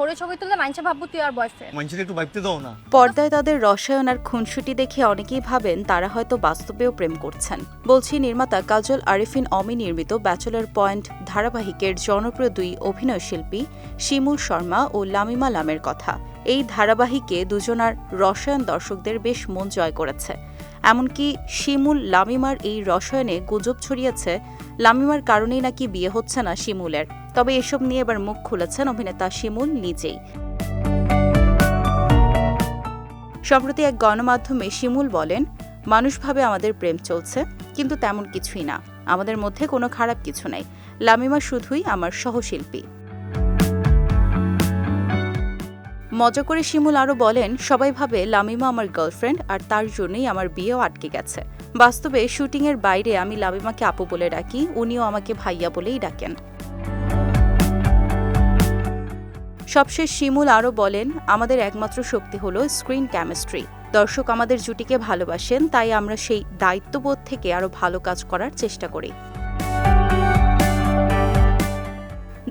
ধরে ছবি তুললে ভাববো তুই আর বয়ফ্রেন্ড একটু ভাবতে দাও না। পর্দায় তাদের রসায়ন আর খুনসুটি দেখে অনেকেই ভাবেন তারা হয়তো বাস্তবেও প্রেম করছেন। বলছি নির্মাতা কাজল আরিফিন অমি নির্মিত ব্যাচেলর পয়েন্ট ধারাবাহিকের জনপ্রিয় দুই অভিনয় শিল্পী শিমুল শর্মা ও লামিমা লামের কথা। এই ধারাবাহিকে দুজনার রসায়ন দর্শকদের বেশ মন জয় করেছে। এমনকি শিমুল লামিমার এই রসায়নে গুজব ছড়িয়েছে। লামিমার কারণেই নাকি বিয়ে হচ্ছে না শিমুলের। তবে এসব নিয়ে এবার মুখ খুলেছেন অভিনেতা শিমুল নিজেই। সম্প্রতি এক গণমাধ্যমে শিমুল বলেন মানুষভাবে আমাদের প্রেম চলছে, কিন্তু তেমন কিছুই না। আমাদের মধ্যে কোনো খারাপ কিছু নাই। লামিমা শুধুই আমার সহশিল্পী। মজা করে শিমুল আরও বলেন, সবাই ভাবে লামিমা আমার গার্লফ্রেন্ড আর তার জন্যই আমার বিয়েও আটকে গেছে। বাস্তবে শুটিংয়ের বাইরে আমি লামিমাকে আপু বলে ডাকি, উনিও আমাকে ভাইয়া বলেই ডাকেন। সবশেষ শিমুল আরও বলেন, আমাদের একমাত্র শক্তি হলো স্ক্রিন কেমিস্ট্রি দর্শক আমাদের জুটিকে ভালোবাসেন, তাই আমরা সেই দায়িত্ববোধ থেকে আরও ভালো কাজ করার চেষ্টা করি।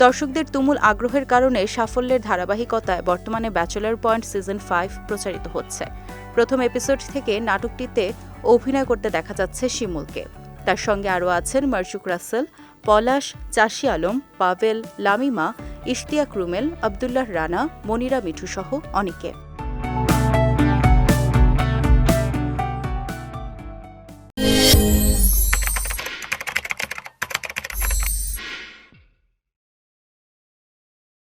দর্শকদের তুমুল আগ্রহের কারণে সাফল্যের ধারাবাহিকতায় বর্তমানে ব্যাচেলর পয়েন্ট সিজন ফাইভ প্রচারিত হচ্ছে। প্রথম এপিসোড থেকে নাটকটিতে অভিনয় করতে দেখা যাচ্ছে শিমুলকে। তার সঙ্গে আরও আছেন মার্জুক রাসেল, পলাশ, চাষি আলম, পাভেল, লামিমা ইশতিয়াক রুমেল আবদুল্লাহ রানা মনিরা মিঠু সহ অনেকে।